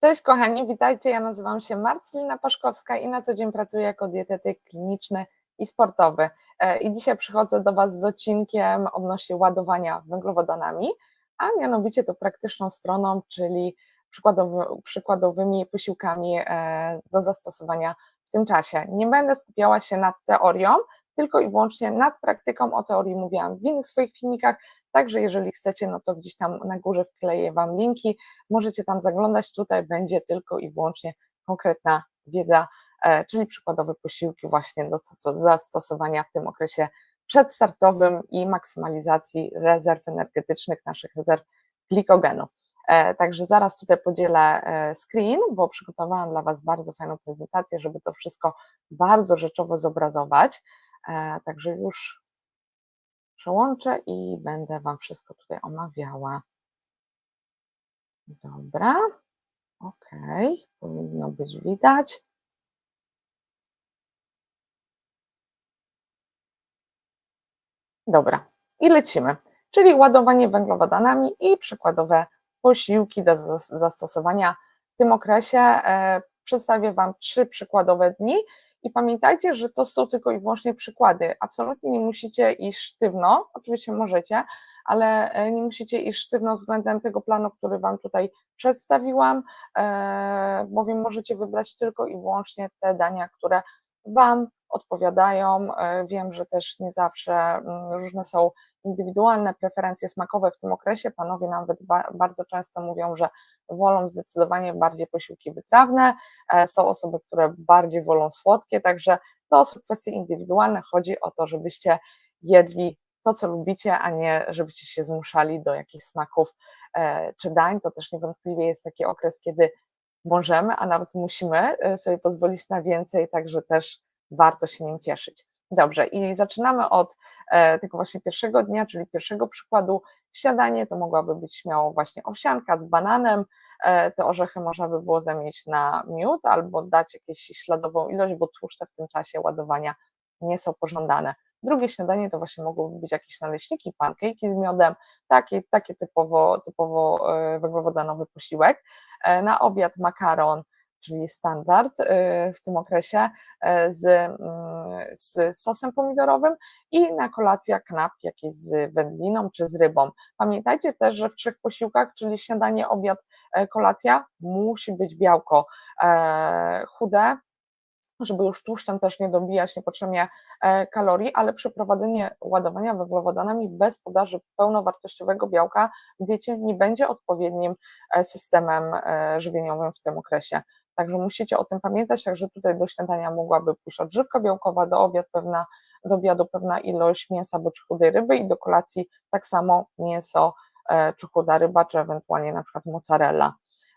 Cześć kochani, witajcie. Ja nazywam się Marcelina Paszkowska i na co dzień pracuję jako dietetyk kliniczny i sportowy. E, I dzisiaj przychodzę do Was z odcinkiem odnośnie ładowania węglowodanami, a mianowicie to praktyczną stroną, czyli przykładowy, przykładowymi posiłkami e, do zastosowania w tym czasie. Nie będę skupiała się nad teorią, tylko i wyłącznie nad praktyką. O teorii mówiłam w innych swoich filmikach, Także jeżeli chcecie, no to gdzieś tam na górze wkleję Wam linki, możecie tam zaglądać, tutaj będzie tylko i wyłącznie konkretna wiedza, e, czyli przykładowe posiłki właśnie do zastosowania w tym okresie przedstartowym i maksymalizacji rezerw energetycznych, naszych rezerw glikogenu. E, także zaraz tutaj podzielę e, screen, bo przygotowałam dla Was bardzo fajną prezentację, żeby to wszystko bardzo rzeczowo zobrazować. Także już przełączę i będę Wam wszystko tutaj omawiała. Dobra, ok, powinno być widać. Dobra, i lecimy. Czyli ładowanie węglowodanami i przykładowe posiłki do zastosowania w tym okresie. E, przedstawię Wam trzy przykładowe dni i pamiętajcie, że to są tylko i wyłącznie przykłady. Absolutnie nie musicie iść sztywno, oczywiście możecie, ale e, nie musicie iść sztywno względem tego planu, który Wam tutaj przedstawiłam, e, bowiem możecie wybrać tylko i wyłącznie te dania, które Wam odpowiadają. E, wiem, że też nie zawsze mm, różne są indywidualne preferencje smakowe w tym okresie. Panowie nawet bardzo często mówią, że wolą zdecydowanie bardziej posiłki wytrawne, e, są osoby, które bardziej wolą słodkie, także to są kwestie indywidualne. Chodzi o to, żebyście jedli to, co lubicie, a nie żebyście się zmuszali do jakichś smaków e, czy dań. To też niewątpliwie jest taki okres, kiedy możemy, a nawet musimy sobie pozwolić na więcej, także też warto się nim cieszyć. Dobrze, i zaczynamy od e, tego właśnie pierwszego dnia, czyli pierwszego przykładu. Śniadanie to mogłaby być śmiało właśnie owsianka z bananem. E, te orzechy można by było zamienić na miód albo dać jakąś śladową ilość, bo tłuszcze w tym czasie ładowania nie są pożądane. Drugie śniadanie to właśnie mogłyby być jakieś naleśniki, pankejki z miodem, takie, takie typowo, typowo e, węglowodanowy posiłek. Na obiad makaron, czyli standard y, w tym okresie e, z, mm, z sosem pomidorowym i na kolację kanapki jakieś z wędliną czy z rybą. Pamiętajcie też, że w trzech posiłkach, czyli śniadanie, obiad, e, kolacja, musi być białko e, chude, żeby już tłuszczem też nie dobijać niepotrzebnie kalorii, ale przeprowadzenie ładowania węglowodanami bez podaży pełnowartościowego białka w diecie nie będzie odpowiednim systemem żywieniowym w tym okresie. Także musicie o tym pamiętać, także tutaj do śniadania mogłaby pójść odżywka białkowa, do obiad pewna, do obiadu pewna ilość mięsa bądź chudej ryby i do kolacji tak samo mięso e, czy chuda ryba, czy ewentualnie na przykład mozzarella.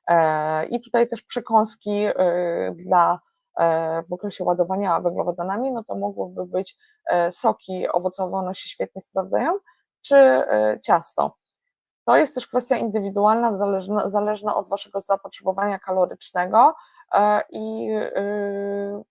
E, I tutaj też przekąski e, dla w okresie ładowania węglowodanami, no to mogłyby być soki owocowe, one się świetnie sprawdzają, czy ciasto. To jest też kwestia indywidualna, zależna, zależna od Waszego zapotrzebowania kalorycznego i y,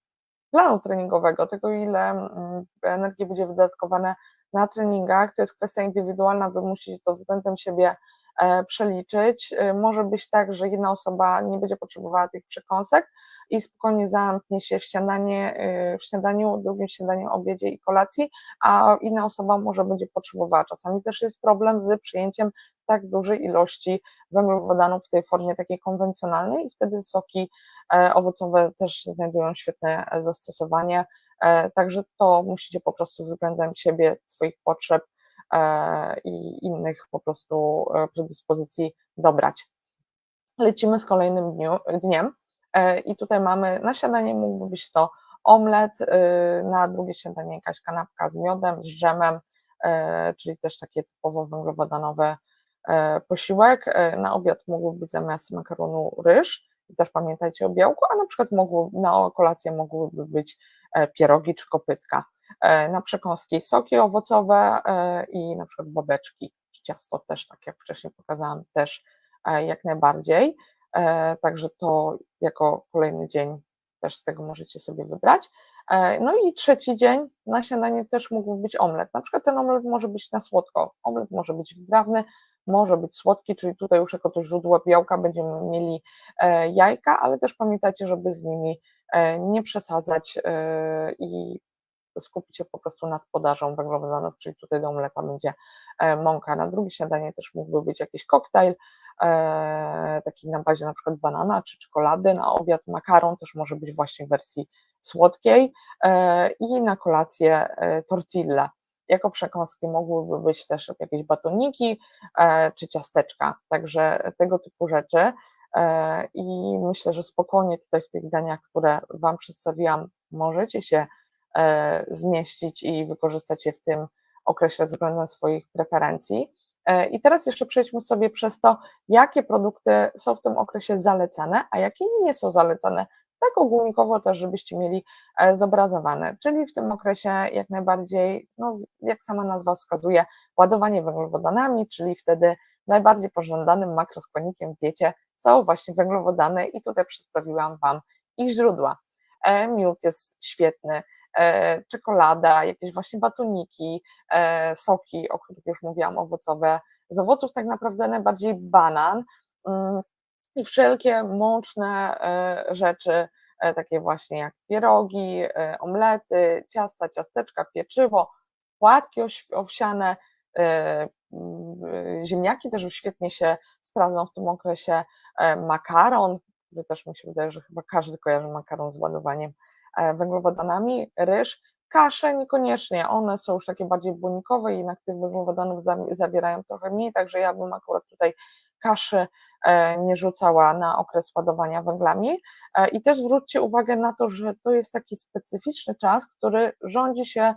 planu treningowego, tego ile mm, energii będzie wydatkowane na treningach. To jest kwestia indywidualna, Wy musicie to względem siebie e, przeliczyć. E, może być tak, że jedna osoba nie będzie potrzebowała tych przekąsek i spokojnie zamknie się w, śniadanie, w śniadaniu, drugim śniadaniu, obiedzie i kolacji, a inna osoba może będzie potrzebowała. Czasami też jest problem z przyjęciem tak dużej ilości węglowodanów w tej formie takiej konwencjonalnej i wtedy soki e, owocowe też znajdują świetne zastosowanie. E, także to musicie po prostu względem siebie, swoich potrzeb e, i innych po prostu predyspozycji dobrać. Lecimy z kolejnym dniu, dniem i tutaj mamy na śniadanie mógłby być to omlet, na drugie śniadanie jakaś kanapka z miodem, z dżemem, czyli też takie typowo węglowodanowe E, posiłek. E, na obiad mógłby być zamiast makaronu ryż, też pamiętajcie o białku, a na przykład mogło, na kolację mogłyby być e, pierogi czy kopytka. Na przekąski soki owocowe i na przykład babeczki, czy ciasto też, tak jak wcześniej pokazałam, też jak najbardziej. Także to jako kolejny dzień też z tego możecie sobie wybrać. No i trzeci dzień na śniadanie też mógłby być omlet. Na przykład ten omlet może być na słodko, omlet może być wytrawny, może być słodki, czyli tutaj już jako to źródło białka będziemy mieli jajka, ale też pamiętajcie, żeby z nimi nie przesadzać i skupić się po prostu nad podażą węglowodanów, czyli tutaj do omleta będzie mąka. Na drugie śniadanie też mógłby być jakiś koktajl, taki na bazie na przykład banana czy czekolady, na obiad makaron też może być właśnie w wersji słodkiej i na kolację tortilla. Jako przekąski mogłyby być też jakieś batoniki czy ciasteczka, także tego typu rzeczy. I myślę, że spokojnie tutaj w tych daniach, które Wam przedstawiłam, możecie się E, zmieścić i wykorzystać je w tym okresie względem swoich preferencji. E, I teraz jeszcze przejdźmy sobie przez to, jakie produkty są w tym okresie zalecane, a jakie nie są zalecane. Tak ogólnikowo też, żebyście mieli e, zobrazowane. Czyli w tym okresie jak najbardziej, no, jak sama nazwa wskazuje, ładowanie węglowodanami, czyli wtedy najbardziej pożądanym makroskładnikiem w diecie są właśnie węglowodany i tutaj przedstawiłam Wam ich źródła. Miód jest świetny, E, czekolada, jakieś właśnie batoniki, e, soki, o których już mówiłam, owocowe. Z owoców tak naprawdę najbardziej banan mm, i wszelkie mączne e, rzeczy, takie właśnie jak pierogi, omlety, ciasta, ciasteczka, pieczywo, płatki owsiane, mm, ziemniaki też świetnie się sprawdzą w tym okresie, makaron, który też mi się wydaje, że chyba każdy kojarzy makaron z ładowaniem E, węglowodanami, ryż, kasze niekoniecznie, one są już takie bardziej błonnikowe jednak tych węglowodanów zawierają trochę mniej, także ja bym akurat tutaj kaszy e, nie rzucała na okres ładowania węglami. E, I też zwróćcie uwagę na to, że to jest taki specyficzny czas, który rządzi się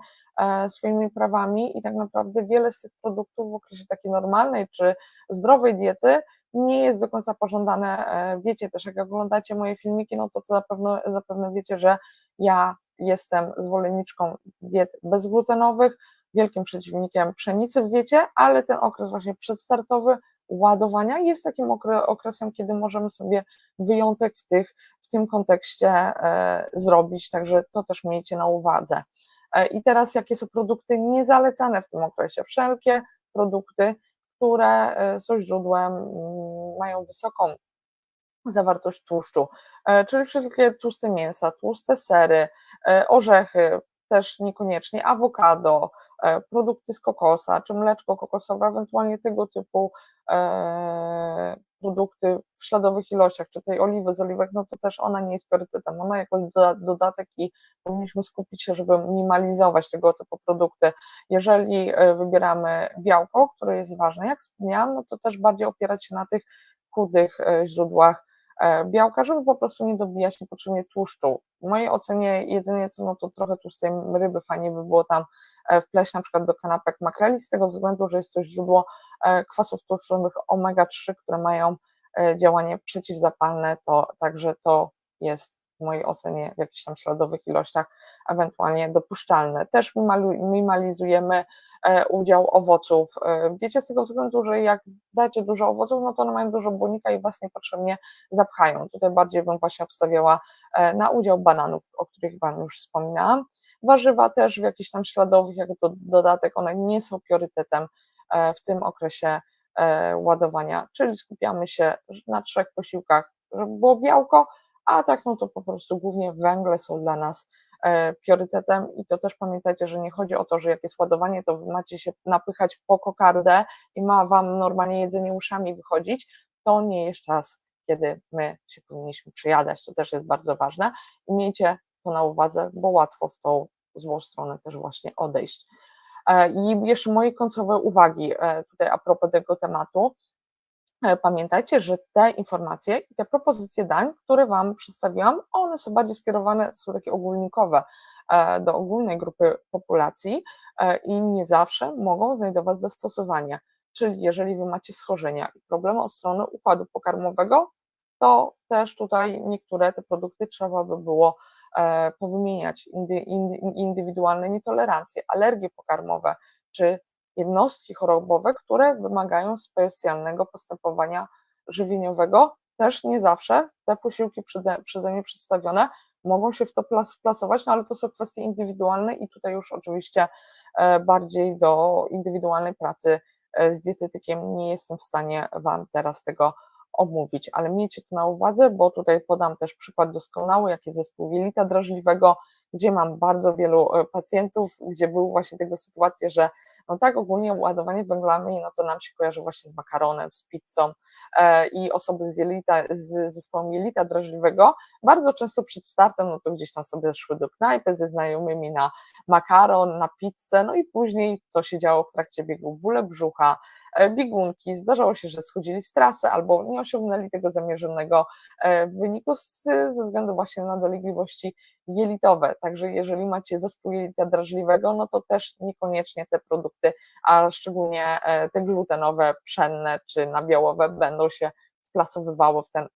swoimi prawami i tak naprawdę wiele z tych produktów w okresie takiej normalnej czy zdrowej diety nie jest do końca pożądane w diecie. Też jak oglądacie moje filmiki, no to zapewne, zapewne wiecie, że ja jestem zwolenniczką diet bezglutenowych, wielkim przeciwnikiem pszenicy w diecie, ale ten okres właśnie przedstartowy ładowania jest takim okresem, kiedy możemy sobie wyjątek w, tych, w tym kontekście e, zrobić, także to też miejcie na uwadze. E, I teraz jakie są produkty niezalecane w tym okresie? Wszelkie produkty, które e, są źródłem, mm, mają wysoką zawartość tłuszczu, e, czyli wszystkie tłuste mięsa, tłuste sery, e, orzechy, też niekoniecznie, awokado, e, produkty z kokosa, czy mleczko kokosowe, ewentualnie tego typu produkty w śladowych ilościach, czy tej oliwy z oliwek, no to też ona nie jest priorytetem, ona jako dodatek i powinniśmy skupić się, żeby minimalizować tego typu produkty. Jeżeli wybieramy białko, które jest ważne, jak wspomniałam, no to też bardziej opierać się na tych chudych źródłach białka, żeby po prostu nie dobijać niepotrzebnie tłuszczu. W mojej ocenie jedynie co, no to trochę tłustej ryby fajnie by było tam e, wpleść na przykład do kanapek makreli, z tego względu, że jest to źródło e, kwasów tłuszczowych omega-3, które mają działanie przeciwzapalne, to także to jest w mojej ocenie w jakichś tam śladowych ilościach ewentualnie dopuszczalne. Też minimalizujemy E, udział owoców e, w diecie z tego względu, że jak dacie dużo owoców, no to one mają dużo błonnika i was niepotrzebnie zapchają. Tutaj bardziej bym właśnie obstawiała e, na udział bananów, o których Wam już wspominałam. Warzywa też w jakichś tam śladowych, jak to dodatek, one nie są priorytetem w tym okresie ładowania, czyli skupiamy się na trzech posiłkach, żeby było białko, a tak no to po prostu głównie węgle są dla nas E, priorytetem i to też pamiętajcie, że nie chodzi o to, że jak jest ładowanie, to macie się napychać po kokardę i ma wam normalnie jedzenie uszami wychodzić, to nie jest czas, kiedy my się powinniśmy przyjadać, to też jest bardzo ważne. I miejcie to na uwadze, bo łatwo w tą złą stronę też właśnie odejść. E, I jeszcze moje końcowe uwagi e, tutaj a propos tego tematu, E, pamiętajcie, że te informacje i te propozycje dań, które Wam przedstawiłam, one są bardziej skierowane, są takie ogólnikowe e, do ogólnej grupy populacji e, i nie zawsze mogą znajdować zastosowania. Czyli jeżeli Wy macie schorzenia i problemy od strony układu pokarmowego, to też tutaj niektóre te produkty trzeba by było powymieniać. Indywidualne nietolerancje, alergie pokarmowe, czy jednostki chorobowe, które wymagają specjalnego postępowania żywieniowego. Też nie zawsze te posiłki przeze mnie przedstawione mogą się w to wplasować, no ale to są kwestie indywidualne i tutaj już oczywiście e, bardziej do indywidualnej pracy e, z dietetykiem, nie jestem w stanie Wam teraz tego omówić, ale miejcie to na uwadze, bo tutaj podam też przykład doskonały, jaki zespół jelita drażliwego, gdzie mam bardzo wielu e, pacjentów, gdzie były właśnie tego sytuacje, że no tak ogólnie ładowanie węglami, no to nam się kojarzy właśnie z makaronem, z pizzą e, i osoby z, jelita, z zespołem jelita drażliwego bardzo często przed startem, no to gdzieś tam sobie szły do knajpy ze znajomymi na makaron, na pizzę, no i później co się działo w trakcie biegu, bóle brzucha, biegunki. Zdarzało się, że schodzili z trasy albo nie osiągnęli tego zamierzonego e, wyniku z, ze względu właśnie na dolegliwości jelitowe. Także jeżeli macie zespół jelita drażliwego, no to też niekoniecznie te produkty, a szczególnie e, te glutenowe, pszenne czy nabiałowe będą się wplasowywały w ten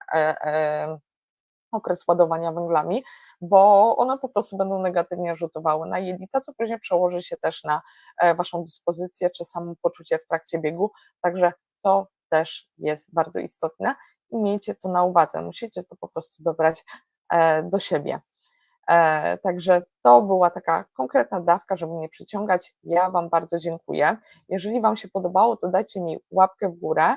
okres ładowania węglami, bo one po prostu będą negatywnie rzutowały na jelita, co później przełoży się też na e, Waszą dyspozycję czy samopoczucie w trakcie biegu, także to też jest bardzo istotne i miejcie to na uwadze, musicie to po prostu dobrać e, do siebie. E, także to była taka konkretna dawka, żeby nie przyciągać. Ja Wam bardzo dziękuję. Jeżeli Wam się podobało, to dajcie mi łapkę w górę,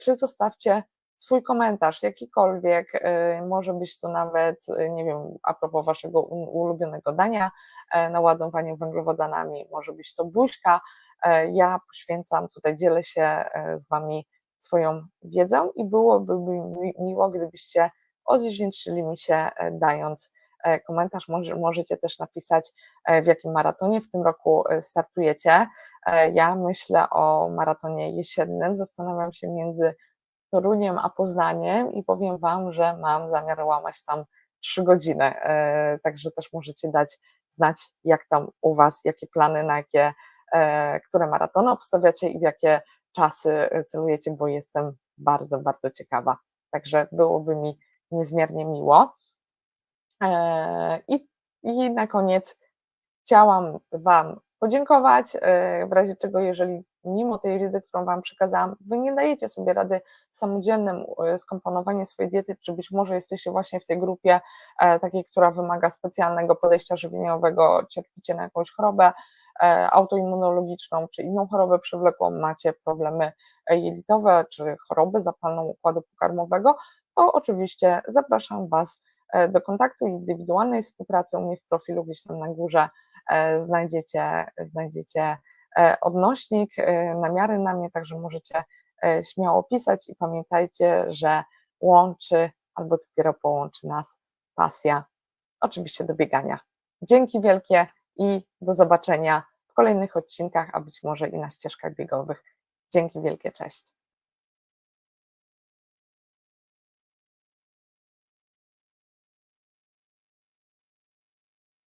czy zostawcie swój komentarz, jakikolwiek, y, może być to nawet, y, nie wiem, a propos waszego ulubionego dania e, na ładowanie węglowodanami, może być to buźka. E, ja poświęcam, tutaj dzielę się e, z wami swoją wiedzą i byłoby miło, gdybyście odwdzięczyli mi się dając komentarz. Możecie też napisać, w jakim maratonie w tym roku startujecie. Ja myślę o maratonie jesiennym, zastanawiam się między Toruniem a Poznaniem i powiem Wam, że mam zamiar łamać tam trzy godziny, e, także też możecie dać znać, jak tam u Was, jakie plany, na jakie, e, które maratony obstawiacie i w jakie czasy celujecie, bo jestem bardzo, bardzo ciekawa. Także byłoby mi niezmiernie miło. E, I, i na koniec chciałam Wam podziękować, w razie czego, jeżeli mimo tej wiedzy, którą Wam przekazałam, Wy nie dajecie sobie rady samodzielnym e, skomponowania swojej diety, czy być może jesteście właśnie w tej grupie e, takiej, która wymaga specjalnego podejścia żywieniowego, cierpicie na jakąś chorobę e, autoimmunologiczną, czy inną chorobę przewlekłą, macie problemy jelitowe, czy chorobę zapalną układu pokarmowego, to oczywiście zapraszam Was do kontaktu indywidualnej współpracy u mnie w profilu gdzieś tam na górze znajdziecie, znajdziecie E, odnośnik, e, namiary na mnie, także możecie e, śmiało pisać i pamiętajcie, że łączy albo dopiero połączy nas pasja, oczywiście do biegania. Dzięki wielkie i do zobaczenia w kolejnych odcinkach, a być może i na ścieżkach biegowych. Dzięki wielkie, cześć.